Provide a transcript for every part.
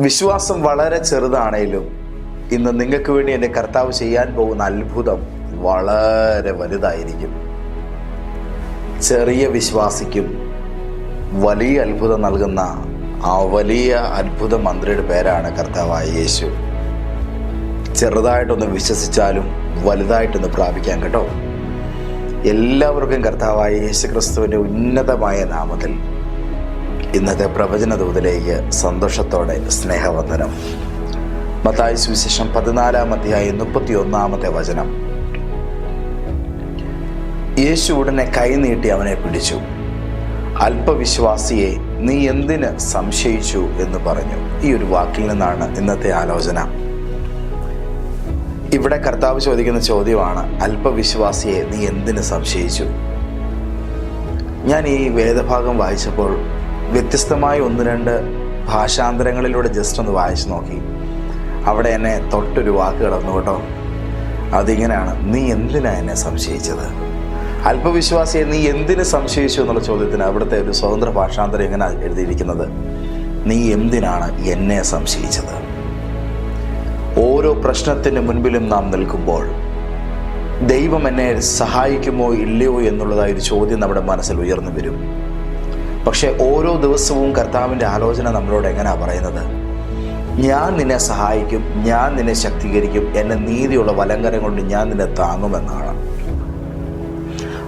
വിശ്വാസം വളരെ ചെറുതാണേലും ഇന്ന് നിങ്ങൾക്ക് വേണ്ടി എന്റെ കർത്താവ് ചെയ്യാൻ പോകുന്ന അത്ഭുതം വളരെ വലുതായിരിക്കും. ചെറിയ വിശ്വാസിക്കും വലിയ അത്ഭുതം നൽകുന്ന ആ വലിയ അത്ഭുത മന്ത്രിയുടെ പേരാണ് കർത്താവായ യേശു. ചെറുതായിട്ടൊന്ന് വിശ്വസിച്ചാലും വലുതായിട്ടൊന്ന് പ്രാപിക്കാൻ കേട്ടോ. എല്ലാവർക്കും കർത്താവായ യേശു ക്രിസ്തുവിന്റെ ഉന്നതമായ നാമത്തിൽ ഇന്നത്തെ പ്രവചന ദൂതിലേക്ക് സന്തോഷത്തോടെ സ്നേഹവന്ദനം. മത്തായ സുവിശേഷം പതിനാലാം അധ്യായം മുപ്പത്തി ഒന്നാമത്തെ വചനം. യേശു ഉടനെ കൈനീട്ടി അവനെ പിടിച്ചു. അല്പവിശ്വാസിയെ നീ എന്തിന് സംശയിച്ചു എന്ന് പറഞ്ഞു. ഈ ഒരു വാക്കിൽ നിന്നാണ് ഇന്നത്തെ ആലോചന. ഇവിടെ കർത്താവ് ചോദിക്കുന്ന ചോദ്യമാണ് അല്പവിശ്വാസിയെ നീ എന്തിന് സംശയിച്ചു? ഞാൻ ഈ വേദഭാഗം വായിച്ചപ്പോൾ വ്യത്യസ്തമായ ഒന്ന് രണ്ട് ഭാഷാന്തരങ്ങളിലൂടെ ജസ്റ്റ് ഒന്ന് വായിച്ചു നോക്കി. അവിടെ എന്നെ തൊട്ടൊരു വാക്ക് കിടന്നു കേട്ടോ. അതിങ്ങനെയാണ് നീ എന്തിനാ എന്നെ സംശയിച്ചത്? അല്പവിശ്വാസിയെ നീ എന്തിനു സംശയിച്ചു എന്നുള്ള ചോദ്യത്തിന് അവിടുത്തെ ഒരു സ്വതന്ത്ര ഭാഷാന്തരം ഇങ്ങനെ എഴുതിയിരിക്കുന്നത്? നീ എന്തിനാണ് എന്നെ സംശയിച്ചത്? ഓരോ പ്രശ്നത്തിന് മുൻപിലും നാം നിൽക്കുമ്പോൾ ദൈവം എന്നെ സഹായിക്കുമോ ഇല്ലയോ എന്നുള്ളതായ ഒരു ചോദ്യം നമ്മുടെ മനസ്സിൽ ഉയർന്നു വരും. പക്ഷെ ഓരോ ദിവസവും കർത്താവിന്റെ ആലോചന നമ്മളോട് എങ്ങനെയാണ് പറയുന്നത്? ഞാൻ നിന്നെ സഹായിക്കും ഞാൻ നിന്നെ ശക്തീകരിക്കും എന്നെ നീതിയുള്ള വലങ്കരം കൊണ്ട് ഞാൻ നിന്നെ താങ്ങുമെന്നാണ്.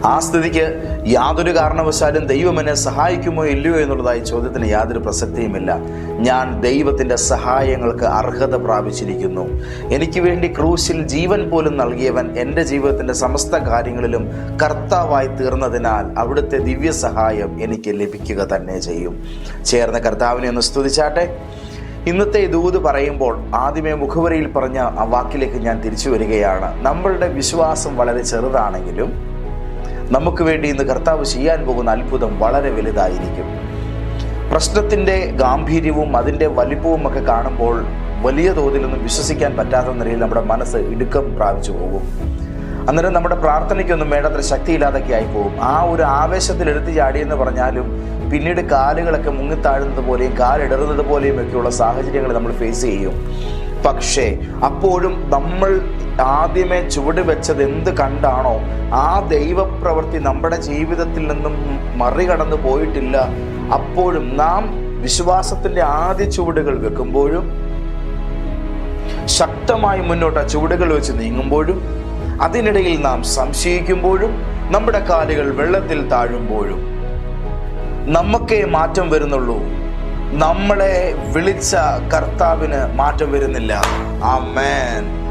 ആ സ്ഥിതിക്ക് യാതൊരു കാരണവശാലും ദൈവം എന്നെ സഹായിക്കുമോ ഇല്ലയോ എന്നുള്ളതായി ചോദ്യത്തിന് യാതൊരു പ്രസക്തിയുമില്ല. ഞാൻ ദൈവത്തിന്റെ സഹായങ്ങൾക്ക് അർഹത പ്രാപിച്ചിരിക്കുന്നു. എനിക്ക് വേണ്ടി ക്രൂശിൽ ജീവൻ പോലും നൽകിയവൻ എന്റെ ജീവിതത്തിന്റെ സമസ്ത കാര്യങ്ങളിലും കർത്താവായി തീർന്നതിനാൽ അവിടുത്തെ ദിവ്യ സഹായം എനിക്ക് ലഭിക്കുക തന്നെ ചെയ്യും. ചേർന്ന കർത്താവിനെ ഒന്ന് സ്തുതിച്ചാട്ടെ. ഇന്നത്തെ ദൂത് പറയുമ്പോൾ ആദ്യമേ മുഖവരയിൽ പറഞ്ഞ ആ വാക്കിലേക്ക് ഞാൻ തിരിച്ചു വരികയാണ്. നമ്മളുടെ വിശ്വാസം വളരെ ചെറുതാണെങ്കിലും നമുക്ക് വേണ്ടി ഇന്ന് കർത്താവ് ചെയ്യാൻ പോകുന്ന അത്ഭുതം വളരെ വലുതായിരിക്കും. പ്രശ്നത്തിന്റെ ഗാംഭീര്യവും അതിന്റെ വലിപ്പവും ഒക്കെ കാണുമ്പോൾ വലിയ തോതിലൊന്നും വിശ്വസിക്കാൻ പറ്റാത്ത നിലയിൽ നമ്മുടെ മനസ്സ് ഇടുക്കം പ്രാപിച്ചു പോകും. അന്നേരം നമ്മുടെ പ്രാർത്ഥനയ്ക്കൊന്നും വേണ്ടത്ര ശക്തിയില്ലാതൊക്കെ ആയി പോകും ആ ഒരു ആവേശത്തിൽ എടുത്തു ചാടിയെന്ന് പറഞ്ഞാലും പിന്നീട് കാലുകളൊക്കെ മുങ്ങിത്താഴുന്നത് പോലെയും കാലിടറുന്നത് പോലെയും ഒക്കെയുള്ള സാഹചര്യങ്ങൾ നമ്മൾ ഫേസ് ചെയ്യും. പക്ഷേ അപ്പോഴും നമ്മൾ ആദ്യമേ ചുവട് വെച്ചത് എന്ത് കണ്ടാണോ ആ ദൈവപ്രവൃത്തി നമ്മുടെ ജീവിതത്തിൽ നിന്നും മറികടന്നു പോയിട്ടില്ല. അപ്പോഴും നാം വിശ്വാസത്തിന്റെ ആദ്യ ചുവടുകൾ വെക്കുമ്പോഴും ശക്തമായി മുന്നോട്ട് ആ ചുവടുകൾ വെച്ച് നീങ്ങുമ്പോഴും അതിനിടയിൽ നാം സംശയിക്കുമ്പോഴും നമ്മുടെ കാലുകൾ വെള്ളത്തിൽ താഴുമ്പോഴും നമുക്കേ മാറ്റം വരുന്നുള്ളൂ. നമ്മളെ വിളിച്ച കർത്താവിന് മാറ്റം വരുന്നില്ല. ആമേൻ.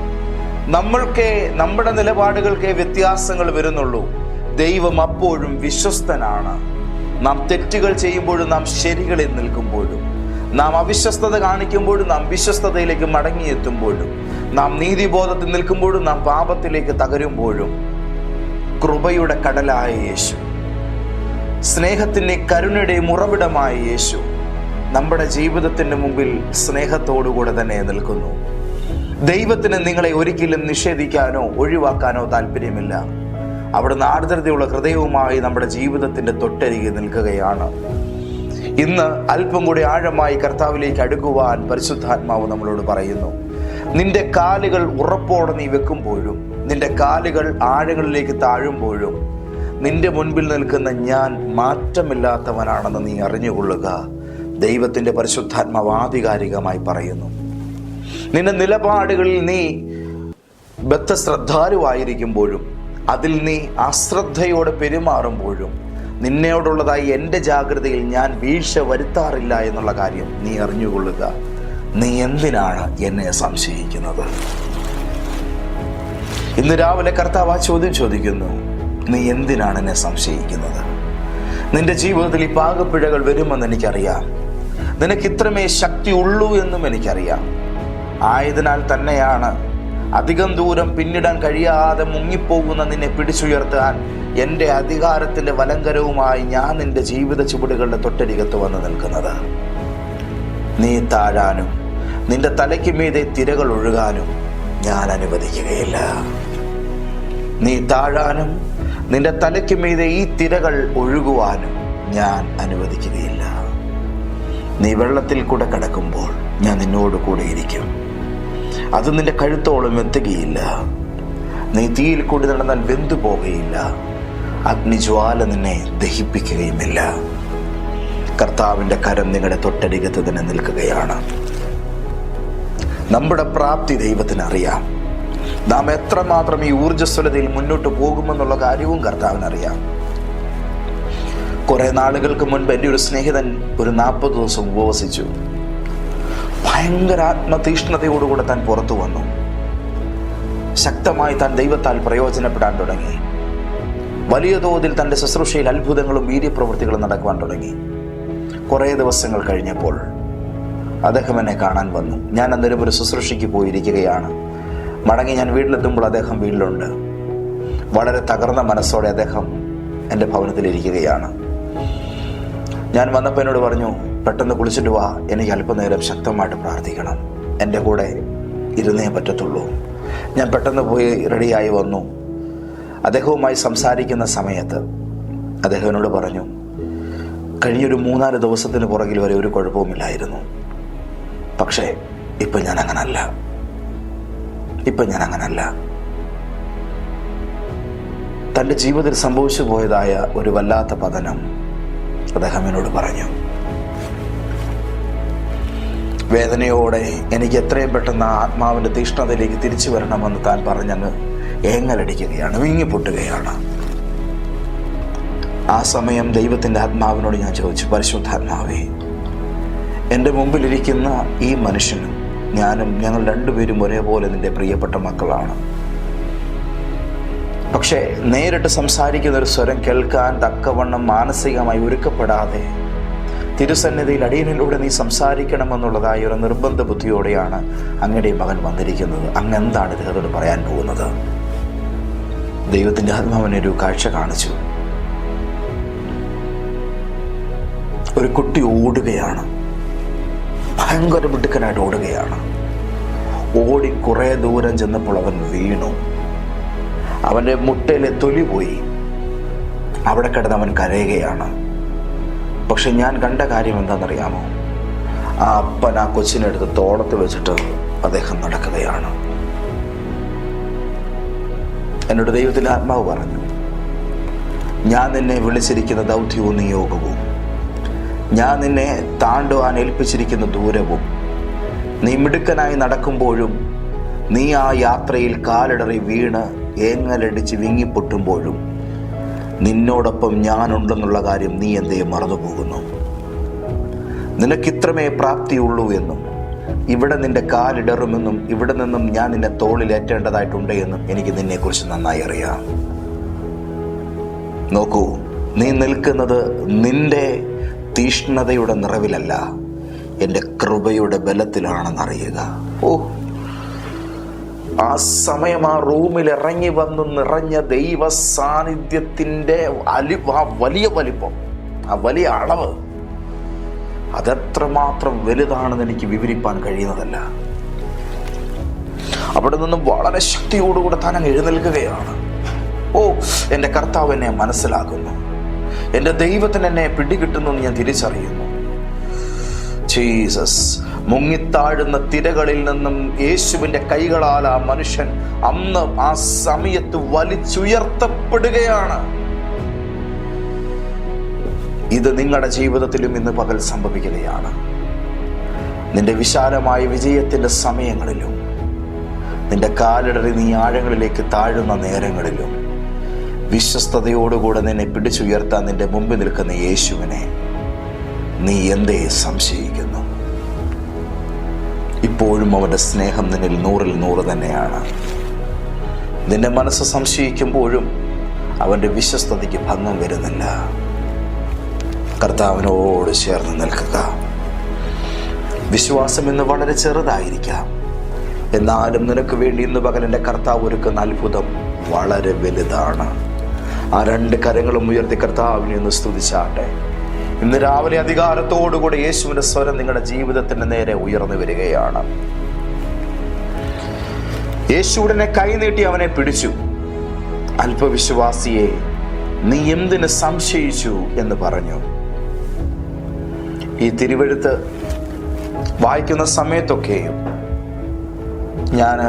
നമ്മൾക്കേ നമ്മുടെ നിലപാടുകൾക്കേ വ്യത്യാസങ്ങൾ വരുന്നുള്ളൂ. ദൈവം അപ്പോഴും വിശ്വസ്തനാണ്. നാം തെറ്റുകൾ ചെയ്യുമ്പോഴും നാം ശരികളിൽ നിൽക്കുമ്പോഴും നാം അവിശ്വസ്തത കാണിക്കുമ്പോഴും നാം വിശ്വസ്തതയിലേക്ക് മടങ്ങിയെത്തുമ്പോഴും നാം നീതിബോധത്തിൽ നിൽക്കുമ്പോഴും നാം പാപത്തിലേക്ക് തകരുമ്പോഴും കൃപയുടെ കടലായ യേശു സ്നേഹത്തിന്റെ കരുണയുടെ ഉറവിടമായ യേശു നമ്മുടെ ജീവിതത്തിന്റെ മുമ്പിൽ സ്നേഹത്തോടുകൂടെ തന്നെ നിൽക്കുന്നു. ദൈവത്തിന് നിങ്ങളെ ഒരിക്കലും നിഷേധിക്കാനോ ഒഴിവാക്കാനോ താല്പര്യമില്ല. അവിടുന്ന് ആർദ്രതയുള്ള ഹൃദയവുമായി നമ്മുടെ ജീവിതത്തിന്റെ തൊട്ടരികെ നിൽക്കുകയാണ്. ഇന്ന് അല്പം കൂടി ആഴമായി കർത്താവിലേക്ക് അടുക്കുവാൻ പരിശുദ്ധാത്മാവ് നമ്മളോട് പറയുന്നു. നിന്റെ കാലുകൾ ഉറപ്പോടെ നീ വെക്കുമ്പോഴും നിന്റെ കാലുകൾ ആഴങ്ങളിലേക്ക് താഴുമ്പോഴും നിന്റെ മുൻപിൽ നിൽക്കുന്ന ഞാൻ മാറ്റമില്ലാത്തവനാണെന്ന് നീ അറിഞ്ഞുകൊള്ളുക. ദൈവത്തിന്റെ പരിശുദ്ധാത്മാവ് ആധികാരികമായി പറയുന്നു. നിന്റെ നിലപാടുകളിൽ നീ ബദ്ധശ്രദ്ധാലുവായിരിക്കുമ്പോഴും അതിൽ നീ അശ്രദ്ധയോടെ പെരുമാറുമ്പോഴും നിന്നോടുള്ളതായി എന്റെ ജാഗ്രതയിൽ ഞാൻ വീഴ്ച വരുത്താറില്ല എന്നുള്ള കാര്യം നീ അറിഞ്ഞുകൊള്ളുക. നീ എന്തിനാണ് എന്നെ സംശയിക്കുന്നത്? ഇന്ന് രാവിലെ കർത്താവ് ആ ചോദ്യം ചോദിക്കുന്നു. നീ എന്തിനാണ് എന്നെ സംശയിക്കുന്നത്? നിന്റെ ജീവിതത്തിൽ ഈ പാകപ്പിഴകൾ വരുമെന്ന് എനിക്കറിയാം. നിനക്ക് ഇത്രമേ ശക്തി ഉള്ളൂ എന്നും എനിക്കറിയാം. ആയതിനാൽ തന്നെയാണ് അധികം ദൂരം പിന്നിടാൻ കഴിയാതെ മുങ്ങിപ്പോകുന്ന നിന്നെ പിടിച്ചുയർത്താൻ എന്റെ അധികാരത്തിന്റെ വലങ്കരവുമായി ഞാൻ നിന്റെ ജീവിത ചുവടുകളുടെ തൊട്ടരികത്ത് വന്ന് നിൽക്കുന്നത്. നീ താഴാനും നിന്റെ തലയ്ക്ക് മീതെ തിരകൾ ഒഴുകാനും ഞാൻ അനുവദിക്കുകയില്ല. നീ താഴാനും നിന്റെ തലയ്ക്ക് മീതെ ഈ തിരകൾ ഒഴുകുവാനും ഞാൻ അനുവദിക്കുകയില്ല. നീ വെള്ളത്തിൽ കൂടെ കിടക്കുമ്പോൾ ഞാൻ നിന്നോട് കൂടെ ഇരിക്കും. അത് നിന്റെ കഴുത്തോളം എത്തുകയില്ല. നീ തീയിൽ കൂടി നടന്നാൽ വെന്തു പോകുകയില്ല അഗ്നിജ്വാല നിന്നെ ദഹിപ്പിക്കുകയുമില്ല. കർത്താവിന്റെ കരം നിങ്ങളുടെ തൊട്ടരികത്ത് തന്നെ നിൽക്കുകയാണ്. നമ്മുടെ പ്രാപ്തി ദൈവത്തിന് അറിയാം. നാം എത്രമാത്രം ഈ ഊർജസ്വലതയിൽ മുന്നോട്ട് പോകുമെന്നുള്ള കാര്യവും കർത്താവിനറിയാം കുറെ നാളുകൾക്ക് മുൻപ് എന്റെ ഒരു സ്നേഹിതൻ ഒരു നാൽപ്പത് ദിവസം ഉപവസിച്ചു. ഭയങ്കര ആത്മതീഷ്ണതയോടുകൂടെ താൻ പുറത്തു വന്നു. ശക്തമായി താൻ ദൈവത്താൽ പ്രയോജനപ്പെടാൻ തുടങ്ങി. വലിയ തോതിൽ തന്റെ ശുശ്രൂഷയിൽ അത്ഭുതങ്ങളും വീര്യപ്രവൃത്തികളും നടക്കുവാൻ തുടങ്ങി. കുറേ ദിവസങ്ങൾ കഴിഞ്ഞപ്പോൾ അദ്ദേഹം എന്നെ കാണാൻ വന്നു. ഞാൻ അന്നേരം ഒരു ശുശ്രൂഷയ്ക്ക് പോയിരിക്കുകയാണ്. മടങ്ങി ഞാൻ വീട്ടിലെത്തുമ്പോൾ അദ്ദേഹം വീട്ടിലുണ്ട്. വളരെ തകർന്ന മനസ്സോടെ അദ്ദേഹം എന്റെ ഭവനത്തിലിരിക്കുകയാണ്. ഞാൻ വന്നപ്പോൾ എന്നോട് പറഞ്ഞു പെട്ടെന്ന് കുളിച്ചിട്ട് വാ. എനിക്ക് അല്പനേരം ശക്തമായിട്ട് പ്രാർത്ഥിക്കണം. എന്റെ കൂടെ ഇരുന്നേ പറ്റത്തുള്ളൂ. ഞാൻ പെട്ടെന്ന് പോയി റെഡിയായി വന്നു. അദ്ദേഹവുമായി സംസാരിക്കുന്ന സമയത്ത് അദ്ദേഹത്തിനോട് പറഞ്ഞു കഴിഞ്ഞൊരു മൂന്നാൽ ദിവസത്തിന് പുറകിൽ വരെ ഒരു കുഴപ്പവുമില്ലായിരുന്നു. പക്ഷേ ഇപ്പം ഞാൻ അങ്ങനല്ല. ഇപ്പം ഞാൻ അങ്ങനല്ല. തന്റെ ജീവിതത്തിൽ സംഭവിച്ചു പോയതായ ഒരു വല്ലാത്ത പതനം അദ്ദേഹം എന്നോട് പറഞ്ഞു. വേദനയോടെ എനിക്ക് എത്രയും പെട്ടെന്ന് ആത്മാവിന്റെ തീഷ്ണതയിലേക്ക് തിരിച്ചു വരണമെന്ന് താൻ പറഞ്ഞങ്ങ് ഏങ്ങലടിക്കുകയാണ് വിങ്ങിപ്പൊട്ടുകയാണ്. ആ സമയം ദൈവത്തിന്റെ ആത്മാവിനോട് ഞാൻ ചോദിച്ചു പരിശുദ്ധാത്മാവേ എന്റെ മുമ്പിലിരിക്കുന്ന ഈ മനുഷ്യനും ഞാനും ഞങ്ങൾ രണ്ടുപേരും ഒരേപോലെ നിന്റെ പ്രിയപ്പെട്ട മക്കളാണ്. പക്ഷേ നേരിട്ട് സംസാരിക്കുന്ന ഒരു സ്വരം കേൾക്കാൻ തക്കവണ്ണം മാനസികമായി ഒരുക്കപ്പെടാതെ തിരുസന്നിധിയിൽ അടിയനിലൂടെ നീ സംസാരിക്കണമെന്നുള്ളതായ ഒരു നിർബന്ധ ബുദ്ധിയോടെയാണ് അങ്ങയുടെ മകൻ വന്നിരിക്കുന്നത്. അങ്ങ് എന്താണ് ഇദ്ദേഹത്തോട് പറയാൻ പോകുന്നത്? ദൈവത്തിന്റെ ആത്മാവിനൊരു കാഴ്ച കാണിച്ചു. ഒരു കുട്ടി ഓടുകയാണ്. ഭയങ്കര മിടുക്കനായിട്ട് ഓടുകയാണ്. ഓടി കുറേ ദൂരം ചെന്നപ്പോൾ അവൻ വീണു. അവന്റെ മുട്ടയിലെ തൊലി പോയി. അവിടെ കിടന്ന് അവൻ കരയുകയാണ്. പക്ഷെ ഞാൻ കണ്ട കാര്യം എന്താണെന്നറിയാമോ? ആ അപ്പൻ ആ കൊച്ചിനെടുത്ത് തോളത്ത് വെച്ചിട്ട് അദ്ദേഹം നടക്കുകയാണ്. എന്നോട് ദൈവത്തിൽ ആത്മാവ് പറഞ്ഞു ഞാൻ നിന്നെ വിളിച്ചിരിക്കുന്ന ദൗത്യവും നിയോഗവും ഞാൻ നിന്നെ താണ്ടുവാൻ ഏൽപ്പിച്ചിരിക്കുന്ന ദൂരവും നീ മിടുക്കനായി നടക്കുമ്പോഴും നീ ആ യാത്രയിൽ കാലിടറി വീണ് ഏങ്ങലടിച്ച് വിങ്ങിപ്പൊട്ടുമ്പോഴും നിന്നോടൊപ്പം ഞാനുണ്ടെന്നുള്ള കാര്യം നീ എന്തേ മറന്നുപോകുന്നു? നിനക്കിത്രമേ പ്രാപ്തിയുള്ളൂ എന്നും ഇവിടെ നിന്റെ കാലിടറുമെന്നും ഇവിടെ നിന്നും ഞാൻ നിന്നെ തോളിലേറ്റേണ്ടതായിട്ടുണ്ട് എന്നും എനിക്ക് നിന്നെക്കുറിച്ച് നന്നായി അറിയാം. നോക്കൂ നീ നിൽക്കുന്നത് നിന്റെ തീഷ്ണതയുടെ നിറവിലല്ല എന്റെ കൃപയുടെ ബലത്തിലാണെന്നറിയുക. ഓ ആ സമയം ആ റൂമിൽ ഇറങ്ങി വന്ന് നിറഞ്ഞ ദൈവ സാന്നിധ്യത്തിന്റെ അലി ആ വലിയ വലിപ്പം ആ വലിയ അളവ് അതെത്രമാത്രം വലുതാണെന്ന് എനിക്ക് വിവരിപ്പാൻ കഴിയുന്നതല്ല. അവിടെ നിന്നും വളരെ ശക്തിയോടുകൂടെ താൻ അങ്ങ് എഴുന്നേൽക്കുകയാണ്. ഓ എന്റെ കർത്താവ് എന്നെ മനസ്സിലാക്കുന്നു. എന്റെ ദൈവത്തിന് എന്നെ പിടികിട്ടുന്നു എന്ന് ഞാൻ തിരിച്ചറിയുന്നു. ജീസസ്. മുങ്ങിത്താഴുന്ന തിരകളിൽ നിന്നും യേശുവിന്റെ കൈകളാൽ ആ മനുഷ്യൻ അന്ന് ആ സമയത്ത് വലിച്ചുയർത്തപ്പെടുകയാണ്. ഇത് നിങ്ങളുടെ ജീവിതത്തിലും ഇന്ന് പകൽ സംഭവിക്കുകയാണ്. നിന്റെ വിശാലമായ വിജയത്തിന്റെ സമയങ്ങളിലും നിന്റെ കാലിടറി നീ ആഴങ്ങളിലേക്ക് താഴുന്ന നേരങ്ങളിലും വിശ്വസ്തയോടുകൂടെ നിന്നെ പിടിച്ചുയർത്താൻ നിന്റെ മുമ്പിൽ നിൽക്കുന്ന യേശുവിനെ നീ എന്തേ സംശയിക്കുന്നു? ഇപ്പോഴും അവന്റെ സ്നേഹം നിന്നിൽ നൂറിൽ നൂറ് തന്നെയാണ്. നിന്റെ മനസ്സ് സംശയിക്കുമ്പോഴും അവന്റെ വിശ്വസ്തതയ്ക്ക് ഭംഗം വരുന്നില്ല. കർത്താവിനോട് ചേർന്ന് നിൽക്കുക. വിശ്വാസം ഇന്ന് വളരെ ചെറുതായിരിക്കാം. എന്നാലും നിനക്ക് വേണ്ടി ഇന്ന് പകലിന്റെ കർത്താവ് ഒരുക്കുന്ന അത്ഭുതം വളരെ വലുതാണ്. ആ രണ്ട് കരങ്ങളും ഉയർത്തി കർത്താവിനെ ഒന്ന് സ്തുതിച്ചാട്ടെ. ഇന്ന് രാവിലെ അധികാരത്തോടുകൂടി യേശുവിന്റെ സ്വരം നിങ്ങളുടെ ജീവിതത്തിന് നേരെ ഉയർന്നു വരികയാണ്. യേശുവിനെ കൈനീട്ടി അവനെ പിടിച്ചു. അല്പവിശ്വാസിയെ നീ എന്തിന് സംശയിച്ചു? എന്ന് പറഞ്ഞു. ഈ തിരുവെഴുത്ത് വായിക്കുന്ന സമയത്തൊക്കെയും ഞാൻ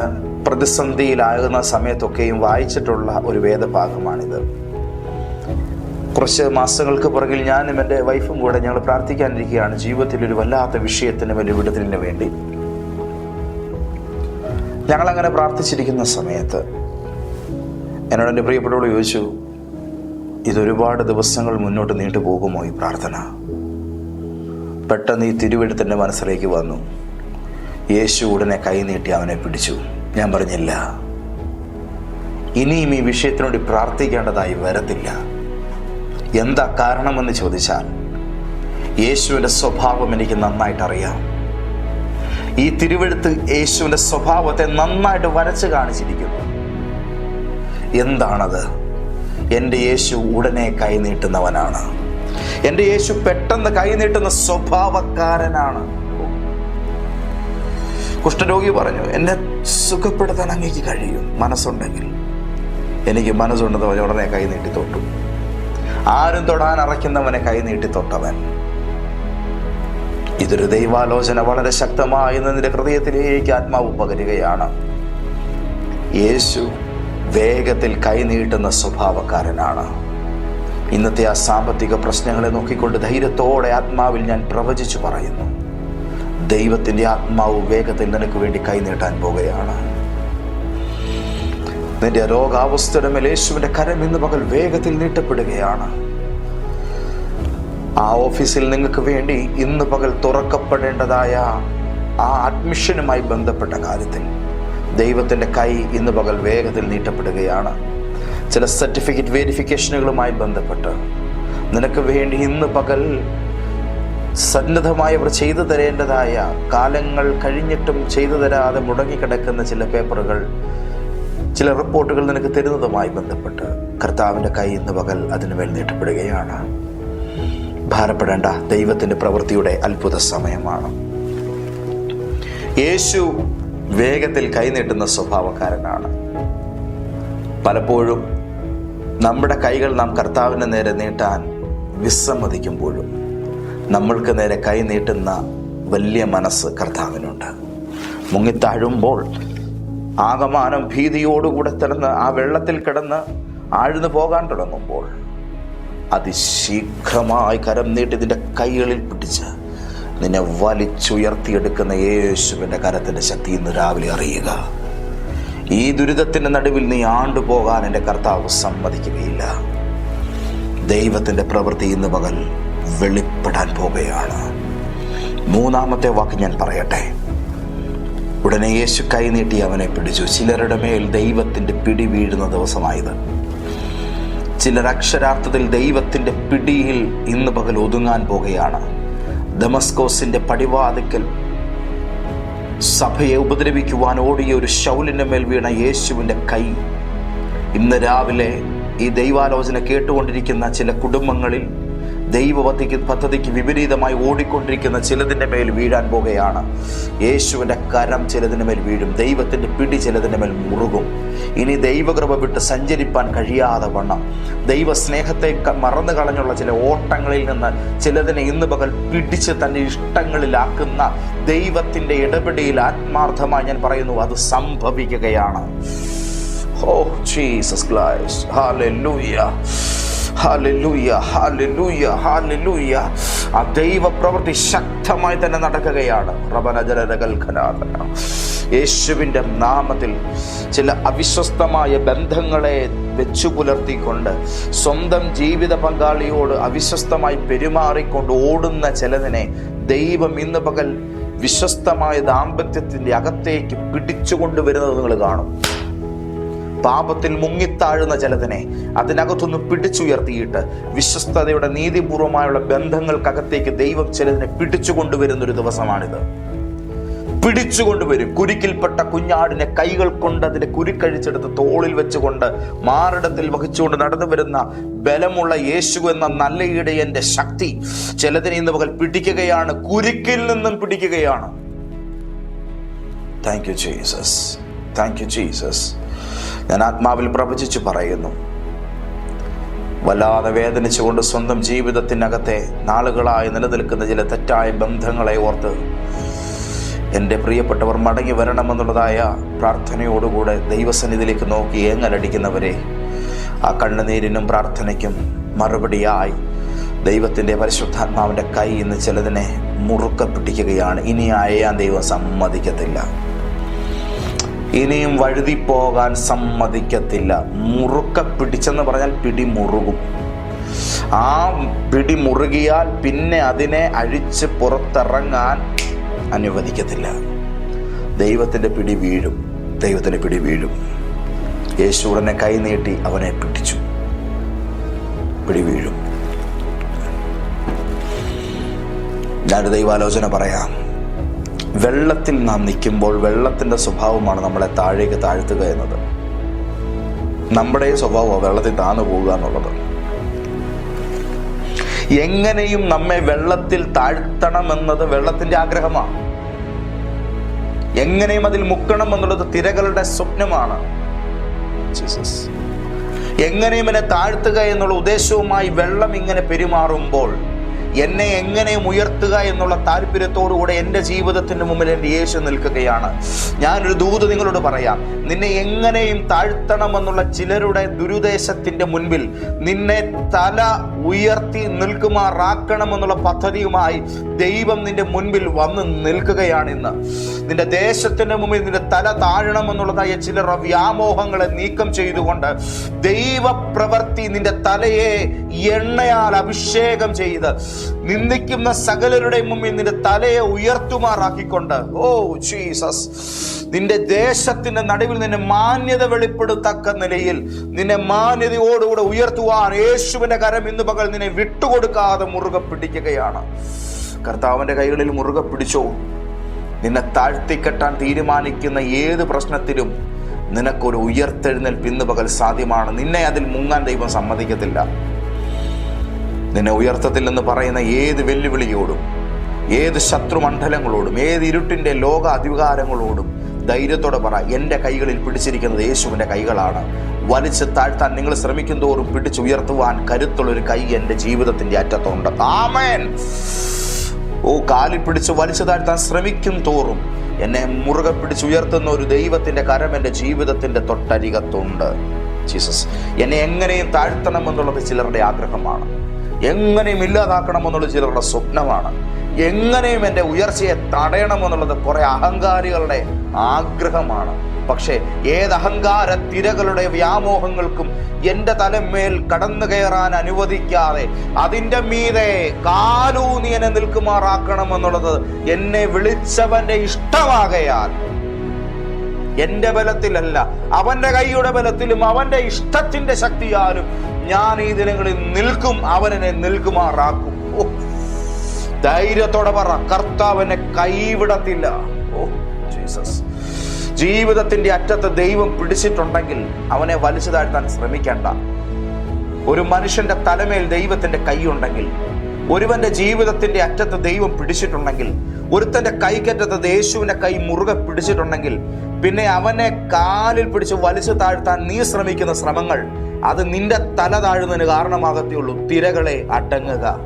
പ്രതിസന്ധിയിലാകുന്ന സമയത്തൊക്കെയും വായിച്ചിട്ടുള്ള ഒരു വേദഭാഗമാണിത്. കുറച്ച് മാസങ്ങൾക്ക് പുറകിൽ ഞാനും എന്റെ വൈഫും കൂടെ ഞങ്ങൾ പ്രാർത്ഥിക്കാനിരിക്കുകയാണ്. ജീവിതത്തിൽ ഒരു വല്ലാത്ത വിഷയത്തിന് വലിയ വിടുതലിന് വേണ്ടി. ഞങ്ങളങ്ങനെ പ്രാർത്ഥിച്ചിരിക്കുന്ന സമയത്ത് എന്നോട് എന്റെ പ്രിയപ്പെട്ടവളോട് ചോദിച്ചു ഇതൊരുപാട് ദിവസങ്ങൾ മുന്നോട്ട് നീണ്ടു പോകുമോ ഈ പ്രാർത്ഥന? പെട്ടെന്ന് ഈ തിരുവെടുത്തിന്റെ മനസ്സിലേക്ക് വന്നു. യേശു ഉടനെ കൈനീട്ടി അവനെ പിടിച്ചു. ഞാൻ പറഞ്ഞില്ല ഇനിയും ഈ വിഷയത്തിനോട് പ്രാർത്ഥിക്കേണ്ടതായി വരത്തില്ല. എന്താ കാരണമെന്ന് ചോദിച്ചാൽ യേശുവിന്റെ സ്വഭാവം എനിക്ക് നന്നായിട്ട് അറിയാം. ഈ തിരുവെഴുത്ത് യേശുവിന്റെ സ്വഭാവത്തെ നന്നായിട്ട് വരച്ച് കാണിച്ചിരിക്കുന്നു. എന്താണത്? എന്റെ യേശു ഉടനെ കൈനീട്ടുന്നവനാണ് എന്റെ യേശു പെട്ടെന്ന് കൈനീട്ടുന്ന സ്വഭാവക്കാരനാണ്. കുഷ്ഠരോഗി പറഞ്ഞു എന്നെ സുഖപ്പെടുത്താൻ അങ്ങേക്ക് കഴിയും. മനസ്സുണ്ടെങ്കിൽ. എനിക്ക് മനസ്സുണ്ടെന്ന് പറഞ്ഞ ഉടനെ കൈനീട്ടി തൊട്ടു. ആരും തൊടാൻ അറയ്ക്കുന്നവനെ കൈനീട്ടി തൊട്ടവൻ. ഇതൊരു ദൈവാലോചന വളരെ ശക്തമായി നിന്റെ ഹൃദയത്തിലേക്ക് ആത്മാവ് പകരുകയാണ്. യേശു വേഗത്തിൽ കൈനീട്ടുന്ന സ്വഭാവക്കാരനാണ്. ഇന്നത്തെ ആ സാമ്പത്തിക പ്രശ്നങ്ങളെ നോക്കിക്കൊണ്ട് ധൈര്യത്തോടെ ആത്മാവിൽ ഞാൻ പ്രവചിച്ചു പറയുന്നു. ദൈവത്തിന്റെ ആത്മാവ് വേഗത്തിൽ നിനക്ക് വേണ്ടി കൈനീട്ടാൻ പോകുകയാണ് നിന്റെ രോഗാവസ്ഥയുടെ മേൽ യേശുവിന്റെ കരം ഇന്ന് പകൽ വേഗത്തിൽ നീട്ടപ്പെടുകയാണ്. ആ ഓഫീസിൽ നിങ്ങൾക്ക് വേണ്ടി ഇന്ന് പകൽ തുറക്കപ്പെടേണ്ടതായ ആ അഡ്മിഷനുമായി ബന്ധപ്പെട്ട കാര്യത്തിൽ ദൈവത്തിന്റെ കൈ ഇന്ന് പകൽ വേഗത്തിൽ നീട്ടപ്പെടുകയാണ്. ചില സർട്ടിഫിക്കറ്റ് വെരിഫിക്കേഷനുകളുമായി ബന്ധപ്പെട്ട് നിനക്ക് വേണ്ടി ഇന്ന് പകൽ സന്നദ്ധമായി അവർ ചെയ്തു തരേണ്ടതായ കാലങ്ങൾ കഴിഞ്ഞിട്ടും ചെയ്തു തരാതെ മുടങ്ങിക്കിടക്കുന്ന ചില പേപ്പറുകൾ ചില റിപ്പോർട്ടുകൾ നിനക്ക് തരുന്നതുമായി ബന്ധപ്പെട്ട് കർത്താവിന്റെ കൈ ഇന്ന് പകൽ അതിനുമേൽ നീട്ടപ്പെടുകയാണ്. ഭാരപ്പെടേണ്ട ദൈവത്തിന്റെ പ്രവൃത്തിയുടെ അത്ഭുത സമയമാണ്. യേശു വേഗത്തിൽ കൈനീട്ടുന്ന സ്വഭാവക്കാരനാണ്. പലപ്പോഴും നമ്മുടെ കൈകൾ നാം കർത്താവിന് നേരെ നീട്ടാൻ വിസമ്മതിക്കുമ്പോഴും നമ്മൾക്ക് നേരെ കൈ നീട്ടുന്ന വലിയ മനസ്സ് കർത്താവിനുണ്ട്. മുങ്ങിത്താഴുമ്പോൾ ആകമാനം ഭീതിയോടുകൂടെ തിരന്ന് ആ വെള്ളത്തിൽ കിടന്ന് ആഴ്ന്നു പോകാൻ തുടങ്ങുമ്പോൾ അതിശീഘ്രമായി കരം നീട്ടി നിന്റെ കൈകളിൽ പിടിച്ച് നിന്നെ വലിച്ചുയർത്തിയെടുക്കുന്ന യേശുവിന്റെ കരത്തിന്റെ ശക്തി ഇന്ന് രാവിലെ അറിയുക. ഈ ദുരിതത്തിന്റെ നടുവിൽ നീ ആണ്ടുപോകാൻ എന്റെ കർത്താവ് സമ്മതിക്കുകയില്ല. ദൈവത്തിന്റെ പ്രവൃത്തി ഇന്ന് പകൽ വെളിപ്പെടാൻ പോകുകയാണ് മൂന്നാമത്തെ വാക്ക് ഞാൻ പറയട്ടെ. ഉടനെ യേശു കൈ നീട്ടി അവനെ പിടിച്ചു. ചിലരുടെ മേൽ ദൈവത്തിന്റെ പിടി വീഴുന്ന ദിവസമായത്. ചിലർ അക്ഷരാർത്ഥത്തിൽ ദൈവത്തിന്റെ പിടിയിൽ ഇന്ന് പകൽ ഒതുങ്ങാൻ പോകുകയാണ്. ദമസ്കോസിന്റെ പടിവാതിക്കൽ സഭയെ ഉപദ്രവിക്കുവാൻ ഓടിയ ഒരു ശൗലിന്റെ മേൽ വീണ യേശുവിന്റെ കൈ ഇന്ന് രാവിലെ ഈ ദൈവാലോചന കേട്ടുകൊണ്ടിരിക്കുന്ന ചില കുടുംബങ്ങളിൽ ദൈവപദ്ധതിക്ക് പദ്ധതിക്ക് വിപരീതമായി ഓടിക്കൊണ്ടിരിക്കുന്ന ചിലതിന്റെ മേൽ വീഴാൻ പോകുകയാണ് യേശുവിന്റെ കരം ചിലതിന്റെ മേൽ വീഴും. ദൈവത്തിന്റെ പിടി ചിലതിന്റെ മേൽ മുറുകും. ഇനി ദൈവകൃപ വിട്ട് സഞ്ചരിപ്പാൻ കഴിയാതെ വണ്ണം. ദൈവ സ്നേഹത്തെ മറന്നു കളഞ്ഞുള്ള ചില ഓട്ടങ്ങളിൽ നിന്ന് ചിലതിനെ ഇന്ന് പകൽ പിടിച്ച് തന്റെ ഇഷ്ടങ്ങളിലാക്കുന്ന ദൈവത്തിന്റെ ഇടപെടിയിൽ ആത്മാർത്ഥമായി ഞാൻ പറയുന്നു അത് സംഭവിക്കുകയാണ്. ഓ Jesus Christ. Hallelujah. Hallelujah hallelujah hallelujah ആ ദൈവ പ്രവൃത്തി ശക്തമായി തന്നെ നടക്കുകയാണ്. റബനജലകൽഖനാഥന യേശുവിന്റെ നാമത്തിൽ ചില അവിശ്വസ്തമായ ബന്ധങ്ങളെ വെച്ചു പുലർത്തിക്കൊണ്ട് സ്വന്തം ജീവിത പങ്കാളിയോട് അവിശ്വസ്തമായി പെരുമാറിക്കൊണ്ട് ഓടുന്ന ചിലതിനെ ദൈവം ഇന്ന് പകൽ വിശ്വസ്തമായ ദാമ്പത്യത്തിന്റെ അകത്തേക്ക് പിടിച്ചുകൊണ്ടുവരുന്നത് നിങ്ങൾ കാണും. പാപത്തിൽ മുങ്ങിത്താഴുന്ന ചിലതിനെ അതിനകത്തുനിന്ന് പിടിച്ചുയർത്തിയിട്ട് വിശ്വസ്തതയുടെ നീതിപൂർവമായുള്ള ബന്ധങ്ങൾക്കകത്തേക്ക് ദൈവം ചിലതിനെ പിടിച്ചുകൊണ്ടുവരുന്ന ഒരു ദിവസമാണിത്. പിടിച്ചുകൊണ്ടുവരും. കുരുക്കിൽപ്പെട്ട കുഞ്ഞാടിനെ കൈകൾ കൊണ്ട് അതിനെ കുരുക്കഴിച്ചെടുത്ത് തോളിൽ വെച്ചുകൊണ്ട് മാറിടത്തിൽ വഹിച്ചുകൊണ്ട് നടന്നു വരുന്ന ബലമുള്ള യേശു എന്ന നല്ല ഇടയന്റെ ശക്തി ചിലതിനെ ഇന്ന് പകൽ പിടിക്കുകയാണ്. കുരുക്കിൽ നിന്നും പിടിക്കുകയാണ്. Thank you Jesus thank you Jesus ഞാൻ ആത്മാവിൽ പ്രവചിച്ചു പറയുന്നു. വല്ലാതെ വേദനിച്ചുകൊണ്ട് സ്വന്തം ജീവിതത്തിനകത്തെ നാളുകളായി നിലനിൽക്കുന്ന ചില തെറ്റായ ബന്ധങ്ങളെ ഓർത്ത് എന്റെ പ്രിയപ്പെട്ടവർ മടങ്ങി വരണമെന്നുള്ളതായ പ്രാർത്ഥനയോടുകൂടെ ദൈവസന്നിധിയിലേക്ക് നോക്കി ഏങ്ങലടിക്കുന്നവരെ ആ കണ്ണുനീരിനും പ്രാർത്ഥനയ്ക്കും മറുപടിയായി ദൈവത്തിന്റെ പരിശുദ്ധാത്മാവിന്റെ കൈ ഇന്ന് ചിലതിനെ മുറുക്ക പിടിക്കുകയാണ്. ഇനി അയയാൻ ദൈവം സമ്മതിക്കത്തില്ല. ഇനിയും വഴുതി പോകാൻ സമ്മതിക്കത്തില്ല. മുറുക്ക പിടിച്ചെന്ന് പറഞ്ഞാൽ പിടി മുറുകും. ആ പിടി മുറുകിയാൽ പിന്നെ അതിനെ അഴിച്ച് പുറത്തിറങ്ങാൻ അനുവദിക്കത്തില്ല. ദൈവത്തിന്റെ പിടി വീഴും. ദൈവത്തിന്റെ പിടി വീഴും. യേശു ഉടനെ കൈ നീട്ടി അവനെ പിടിച്ചു. പിടി വീഴും. ഞാനൊരു ദൈവാലോചന പറയാം. വെള്ളത്തിൽ നാം നിൽക്കുമ്പോൾ വെള്ളത്തിന്റെ സ്വഭാവമാണ് നമ്മളെ താഴേക്ക് താഴ്ത്തുക എന്നത്. നമ്മുടെ സ്വഭാവമാണ് വെള്ളത്തിൽ താന്നു പോവുക എന്നുള്ളത്. എങ്ങനെയും നമ്മെ വെള്ളത്തിൽ താഴ്ത്തണമെന്നത് വെള്ളത്തിന്റെ ആഗ്രഹമാണ് എങ്ങനെയും അതിൽ മുക്കണം എന്നുള്ളത് തിരകളുടെ സ്വപ്നമാണ്. ജീസസ് എങ്ങനെയും എന്നെ താഴ്ത്തുക എന്നുള്ള ഉദ്ദേശവുമായി വെള്ളം ഇങ്ങനെ പെരുമാറുമ്പോൾ എന്നെ എങ്ങനെ ഉയർത്തുക എന്നുള്ള താല്പര്യത്തോടുകൂടെ എന്റെ ജീവിതത്തിന് മുമ്പിൽ എന്റെ യേശു നിൽക്കുകയാണ്. ഞാനൊരു ദൂത് നിങ്ങളോട് പറയാം. നിന്നെ എങ്ങനെയും താഴ്ത്തണമെന്നുള്ള ചിലരുടെ ദുരുദ്ദേശത്തിന്റെ മുൻപിൽ നിന്നെ തല ഉയർത്തി നിൽക്കുമാറാക്കണമെന്നുള്ള പദ്ധതിയുമായി ദൈവം നിന്റെ മുൻപിൽ വന്ന് നിൽക്കുകയാണ് ഇന്ന്. നിന്റെ ദേശത്തിന്റെ മുമ്പിൽ നിന്റെ തല താഴണമെന്നുള്ളതായ ചിലർ വ്യാമോഹങ്ങളെ നീക്കം ചെയ്തുകൊണ്ട് ദൈവപ്രവൃത്തി നിന്റെ തലയെ എണ്ണയാൽ അഭിഷേകം ചെയ്ത് നിന്ദിക്കുന്ന സകലരുടെ മുമ്പിൽ നിന്റെ തലയെ ഉയർത്തുമാറാക്കിക്കൊണ്ട്. Oh Jesus. നിന്റെ ദേശത്തിന്റെ നടുവിൽ നിന്നെ മാന്യത വെളിപ്പെടുത്തക്ക നിലയിൽ നിന്നെ മാന്യതയോടുകൂടെ ഉയർത്തുവാൻ യേശുവിന്റെ കരം ഇന്ന് പകൽ നിന്നെ വിട്ടുകൊടുക്കാതെ മുറുകെ പിടിക്കുകയാണ്. കർത്താവിന്റെ കൈകളിൽ മുറുകെ പിടിച്ചോ. നിന്നെ താഴ്ത്തിക്കെട്ടാൻ തീരുമാനിക്കുന്ന ഏത് പ്രശ്നത്തിലും നിനക്കൊരു ഉയർത്തെഴുന്നേൽപ്പ് ഇന്ന് പകൽ സാധ്യമാണ്. നിന്നെ അതിൽ മുങ്ങാൻ ദൈവം സമ്മതിക്കത്തില്ല. നിന്നെ ഉയർത്തത്തില്ലെന്ന് പറയുന്ന ഏത് വെല്ലുവിളിയോടും ഏത് ശത്രുമണ്ഡലങ്ങളോടും ഏത് ഇരുട്ടിന്റെ ലോക അധികാരങ്ങളോടും ധൈര്യത്തോടെ പറ എന്റെ കൈകളിൽ പിടിച്ചിരിക്കുന്നത് യേശുവിന്റെ കൈകളാണ്. വലിച്ച് താഴ്ത്താൻ നിങ്ങൾ ശ്രമിക്കും തോറും പിടിച്ചുയർത്തുവാൻ കരുത്തുള്ളൊരു കൈ എന്റെ ജീവിതത്തിന്റെ അറ്റത്തുണ്ട്. ആമേൻ. ഓ കാലിൽ പിടിച്ച് വലിച്ചു താഴ്ത്താൻ ശ്രമിക്കും തോറും എന്നെ മുറുകെ പിടിച്ച് ഉയർത്തുന്ന ഒരു ദൈവത്തിന്റെ കരം എന്റെ ജീവിതത്തിന്റെ തൊട്ടരികത്തുണ്ട്. ജീസസ് എന്നെ എങ്ങനെയും താഴ്ത്തണമെന്നുള്ളത് ചിലരുടെ ആഗ്രഹമാണ്. എങ്ങനെയും ഇല്ലാതാക്കണമെന്നുള്ളത് ചിലരുടെ സ്വപ്നമാണ്. എങ്ങനെയും എന്റെ ഉയർച്ചയെ തടയണമെന്നുള്ളത് കുറെ അഹങ്കാരികളുടെ ആഗ്രഹമാണ്. പക്ഷേ ഏത് അഹങ്കാര തിരകളുടെ വ്യാമോഹങ്ങൾക്കും എന്റെ തലമേൽ കടന്നു കയറാൻ അനുവദിക്കാതെ അതിന്റെ മീതെ കാലൂന്നി എന്നെ നിൽക്കുമാറാക്കണമെന്നുള്ളത് എന്നെ വിളിച്ചവന്റെ ഇഷ്ടമാകയാൽ എന്റെ ബലത്തിലല്ല അവന്റെ കൈയുടെ ബലത്തിലും അവന്റെ ഇഷ്ടത്തിന്റെ ശക്തിയാലും ഞാൻ ഈ ദിനങ്ങളിൽ നിൽക്കും അവനെ നിൽക്കുമാറാക്കും. ധൈര്യത്തോടെ പറ കർത്താവിനെ കൈവിടത്തില്ല. Oh Jesus. ജീവിതത്തിന്റെ അറ്റത്ത് ദൈവം പിടിച്ചിട്ടുണ്ടെങ്കിൽ അവനെ വലിച്ചു താഴ്ത്താൻ ശ്രമിക്കേണ്ട. ഒരു മനുഷ്യന്റെ തലമേൽ ദൈവത്തിന്റെ കൈയുണ്ടെങ്കിൽ ഒരുവന്റെ ജീവിതത്തിന്റെ അറ്റത്ത് ദൈവം പിടിച്ചിട്ടുണ്ടെങ്കിൽ ഒരുത്തന്റെ കൈക്കറ്റത്ത് യേശുവിന്റെ കൈ മുറുകെ പിടിച്ചിട്ടുണ്ടെങ്കിൽ പിന്നെ അവനെ കാലിൽ പിടിച്ച് വലിച്ചു താഴ്ത്താൻ നീ ശ്രമിക്കുന്ന ശ്രമങ്ങൾ അത് നിന്റെ തല താഴുന്നതിന് കാരണമാകത്തേയുള്ളൂ. തിരകളെ അടങ്ങുക.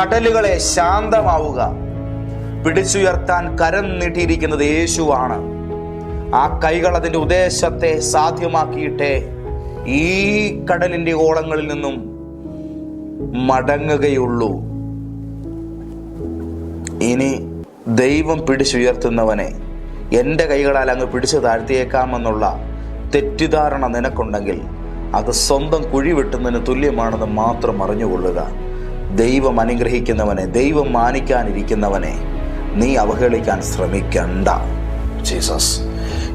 കടലുകളെ ശാന്തമാവുക. പിടിച്ചുയർത്താൻ കരം നീട്ടിയിരിക്കുന്നത് യേശുവാണ്. ആ കൈകൾ അതിന്റെ ഉദ്ദേശത്തെ സാധ്യമാക്കിയിട്ടേ ഈ കടലിന്റെ ഓളങ്ങളിൽ നിന്നും മടങ്ങുകയുള്ളൂ. ഇനി ദൈവം പിടിച്ചുയർത്തുന്നവനെ എന്റെ കൈകളാൽ അങ്ങ് പിടിച്ചു താഴ്ത്തിയേക്കാമെന്നുള്ള തെറ്റിദ്ധാരണ നിനക്കുണ്ടെങ്കിൽ അത് സ്വന്തം കുഴി വെട്ടുന്നതിന് തുല്യമാണെന്ന് മാത്രം അറിഞ്ഞുകൊള്ളുക. ദൈവം അനുഗ്രഹിക്കുന്നവനെ ദൈവം മാനിക്കാനിരിക്കുന്നവനെ നീ അവഹേളിക്കാൻ ശ്രമിക്കണ്ട. ജീസസ്.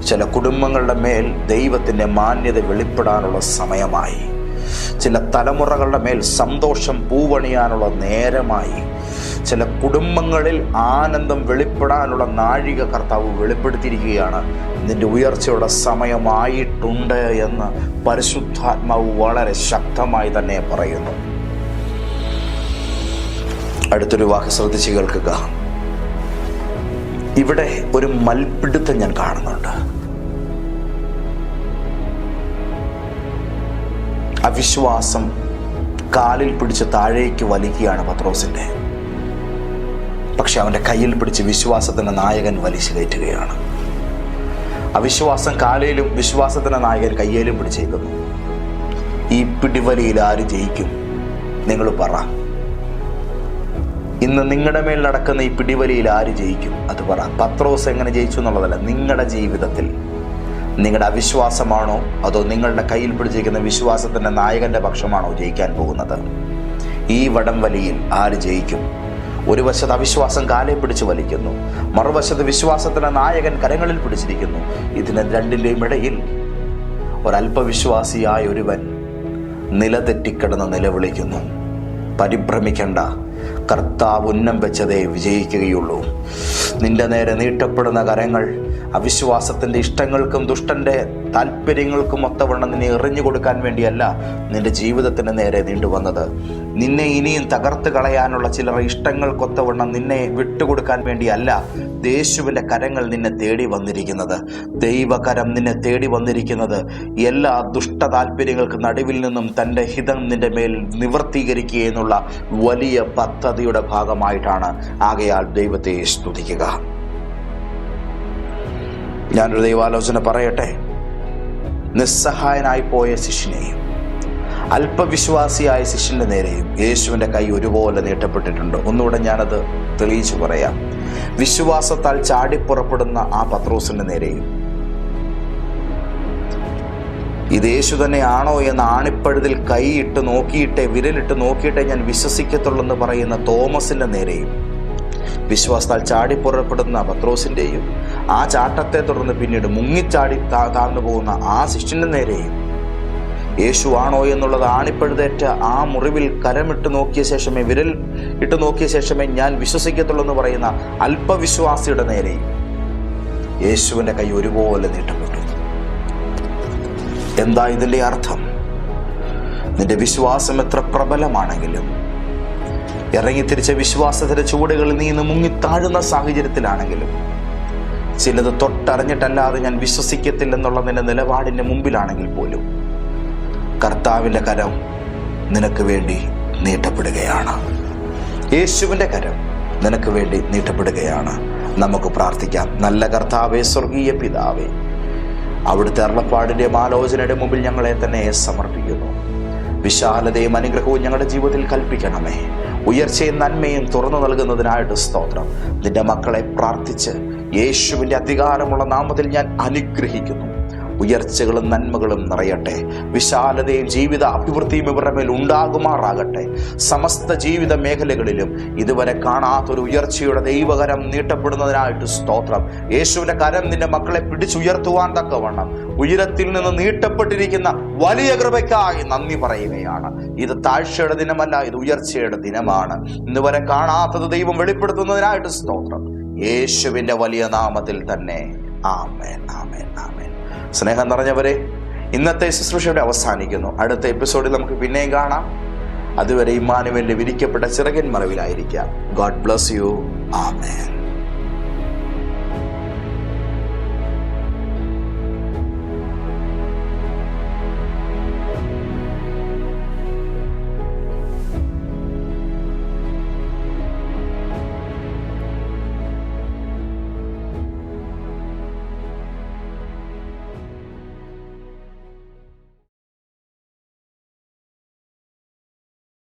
ചില കുടുംബങ്ങളുടെ മേൽ ദൈവത്തിന്റെ മാന്യത വെളിപ്പെടാനുള്ള സമയമായി. ചില തലമുറകളുടെ മേൽ സന്തോഷം പൂവണിയാനുള്ള നേരമായി. ചില കുടുംബങ്ങളിൽ ആനന്ദം വെളിപ്പെടാനുള്ള നാഴിക കർത്താവ് വെളിപ്പെടുത്തിയിരിക്കുകയാണ്. നിന്റെ ഉയർച്ചയുടെ സമയമായിട്ടുണ്ട് എന്ന് പരിശുദ്ധാത്മാവ് വളരെ ശക്തമായി തന്നെ പറയുന്നു. അടുത്തൊരു വാക്ക് ശ്രദ്ധിച്ച് കേൾക്കുക. ഇവിടെ ഒരു മൽപിടുത്തം ഞാൻ കാണുന്നുണ്ട്. അവിശ്വാസം കാലിൽ പിടിച്ച് താഴേക്ക് വലിക്കുകയാണ് പത്രോസിന്റെ. പക്ഷെ അവന്റെ കയ്യിൽ പിടിച്ച് വിശ്വാസത്തിന്റെ നായകൻ വലിച്ചു കയറ്റുകയാണ്. അവിശ്വാസം കാലയിലും വിശ്വാസത്തിന്റെ നായകൻ കയ്യിലും പിടിച്ചേക്കുന്നു ഈ പിടിവലിയിൽ ആര് ജയിക്കും? നിങ്ങൾ പറ. ഇന്ന് നിങ്ങളുടെ മേൽ നടക്കുന്ന ഈ പിടിവലിയിൽ ആര് ജയിക്കും? അത് പറ. പത്രോസ് എങ്ങനെ ജയിച്ചു എന്നുള്ളതല്ല നിങ്ങളുടെ ജീവിതത്തിൽ. നിങ്ങളുടെ അവിശ്വാസമാണോ? അതോ നിങ്ങളുടെ കയ്യിൽ പിടിച്ചിരിക്കുന്ന വിശ്വാസത്തിന്റെ നായകന്റെ പക്ഷമാണോ ജയിക്കാൻ പോകുന്നത്? ഈ വടംവലിയിൽ ആര് ജയിക്കും? ഒരു വശത്ത് അവിശ്വാസം കാലെ പിടിച്ച് വലിക്കുന്നു മറുവശത്ത് വിശ്വാസത്തിന്റെ നായകൻ കരങ്ങളിൽ പിടിച്ചിരിക്കുന്നു. ഇതിന് രണ്ടിന്റെയും ഇടയിൽ ഒരല്പവിശ്വാസിയായ ഒരുവൻ നിലതെറ്റിക്കിടന്ന് നിലവിളിക്കുന്നു. പരിഭ്രമിക്കണ്ട. കർത്താവ് ഉന്നം വെച്ചതേ വിജയിക്കുകയുള്ളൂ. നിന്റെ നേരെ നീട്ടപ്പെടുന്ന കരങ്ങൾ അവിശ്വാസത്തിന്റെ ഇഷ്ടങ്ങൾക്കും ദുഷ്ടന്റെ താല്പര്യങ്ങൾക്കും ഒത്തവണ്ണം നിന്നെ എറിഞ്ഞു കൊടുക്കാൻ വേണ്ടിയല്ല നിന്റെ ജീവിതത്തിന് നേരെ നീണ്ടുവന്നത്. നിന്നെ ഇനിയും തകർത്ത് കളയാനുള്ള ചിലർ ഇഷ്ടങ്ങൾക്കൊത്തവണ്ണം നിന്നെ വിട്ടുകൊടുക്കാൻ വേണ്ടിയല്ല യേശുവിന്റെ കരങ്ങൾ നിന്നെ തേടി വന്നിരിക്കുന്നത്. ദൈവകരം നിന്നെ തേടി വന്നിരിക്കുന്നത്. എല്ലാ ദുഷ്ട താല്പര്യങ്ങൾക്ക് നടുവിൽ നിന്നും തന്റെ ഹിതം നിന്റെ മേൽ നിവർത്തീകരിക്കുക എന്നുള്ള വലിയ പദ്ധതിയുടെ ഭാഗമായിട്ടാണ് ആകയാൽ ദൈവത്തെ സ്തുതിക്കുക. ഞാനൊരു ദൈവാലോചന പറയട്ടെ. നിസ്സഹായനായി പോയ ശിഷ്യനെയും അല്പവിശ്വാസിയായ ശിഷ്യന്റെ നേരെയും യേശുവിന്റെ കൈ ഒരുപോലെ നീട്ടപ്പെട്ടിട്ടുണ്ട്. ഒന്നുകൂടെ ഞാനത് തെളിയിച്ചു പറയാം. വിശ്വാസത്താൽ ചാടിപ്പുറപ്പെടുന്ന ആ പത്രോസിന്റെ നേരെയും ഇത് യേശു തന്നെയാണോ എന്ന് ആണിപ്പഴുതിൽ കൈയിട്ട് നോക്കിയിട്ടേ വിരലിട്ട് നോക്കിയിട്ടേ ഞാൻ വിശ്വസിക്കത്തുള്ളെന്ന് പറയുന്ന തോമസിന്റെ നേരെയും വിശ്വാസത്താൽ ചാടിപ്പുറപ്പെടുന്ന പത്രോസിന്റെയും ആ ചാട്ടത്തെ തുടർന്ന് പിന്നീട് മുങ്ങിച്ചാടി താഴ്ന്നു പോകുന്ന ആ ശിഷ്യന്റെ നേരെയും യേശു ആണോ എന്നുള്ളത് ആണിപ്പഴുതേറ്റ ആ മുറിവിൽ കരമിട്ട് നോക്കിയ ശേഷമേ വിരൽ ഇട്ട് നോക്കിയ ശേഷമേ ഞാൻ വിശ്വസിക്കത്തുള്ളൂ എന്ന് പറയുന്ന അല്പവിശ്വാസിയുടെ നേരെ യേശുവിന്റെ കൈ ഒരുപോലെ നീട്ടപ്പെട്ടു. എന്താ ഇതിന്റെ അർത്ഥം? നിന്റെ വിശ്വാസം എത്ര പ്രബലമാണെങ്കിലും ഇറങ്ങിത്തിരിച്ച വിശ്വാസത്തിന്റെ ചുവടുകളിൽ നീ ഇന്ന് മുങ്ങിത്താഴുന്ന സാഹചര്യത്തിലാണെങ്കിലും ചിലത് തൊട്ടറിഞ്ഞിട്ടല്ലാതെ ഞാൻ വിശ്വസിക്കത്തില്ലെന്നുള്ള നിന്റെ നിലപാടിന്റെ മുമ്പിലാണെങ്കിൽ പോലും കർത്താവിന്റെ കരം നിനക്ക് വേണ്ടി നീട്ടപ്പെടുകയാണ്. യേശുവിന്റെ കരം നിനക്ക് വേണ്ടി നീട്ടപ്പെടുകയാണ്. നമുക്ക് പ്രാർത്ഥിക്കാം. നല്ല കർത്താവേ സ്വർഗീയ പിതാവേ അവിടുത്തെ അരുളപ്പാടിന്റെയും ആലോചനയുടെ മുമ്പിൽ ഞങ്ങളെ തന്നെ സമർപ്പിക്കുന്നു. വിശാലതയും അനുഗ്രഹവും ഞങ്ങളുടെ ജീവിതത്തിൽ കൽപ്പിക്കണമേ. ഉയർച്ചയും നന്മയും തുറന്നു നൽകുന്നതിനായിട്ട് സ്തോത്രം. നിന്റെ മക്കളെ പ്രാർത്ഥിച്ച് യേശുവിന്റെ അധികാരമുള്ള നാമത്തിൽ ഞാൻ അനുഗ്രഹിക്കുന്നു. ഉയർച്ചകളും നന്മകളും നിറയട്ടെ. വിശാലതയും ജീവിത അഭിവൃദ്ധിയും ഇവരുടെ മേൽ ഉണ്ടാകുമാറാകട്ടെ. സമസ്ത ജീവിത മേഖലകളിലും ഇതുവരെ കാണാത്തൊരു ഉയർച്ചയുടെ ദൈവകരം നീട്ടപ്പെടുന്നതിനായിട്ട് സ്തോത്രം. യേശുവിന്റെ കരം നിന്റെ മക്കളെ പിടിച്ചുയർത്തുവാൻ തക്കവണ്ണം. ഉയരത്തിൽ നിന്ന് നീട്ടപ്പെട്ടിരിക്കുന്ന വലിയ കൃപയ്ക്കായി നന്ദി പറയുകയാണ്. ഇത് താഴ്ചയുടെ ദിനമല്ല ഇത് ഉയർച്ചയുടെ ദിനമാണ്. ഇന്നുവരെ കാണാത്തത് ദൈവം വെളിപ്പെടുത്തുന്നതിനായിട്ട് സ്തോത്രം. യേശുവിന്റെ വലിയ നാമത്തിൽ തന്നെ. ആമേൻ ആമേൻ ആമേൻ. സ്നേഹം നിറഞ്ഞവരെ ഇന്നത്തെ ശുശ്രൂഷയുടെ അവസാനിക്കുന്നു. അടുത്ത എപ്പിസോഡിൽ നമുക്ക് പിന്നെയും കാണാം. അതുവരെ ഇമാനുവേലിന്റെ വിരിക്കപ്പെട്ട ചിറകൻ മറവിലായിരിക്കാം. God bless you amen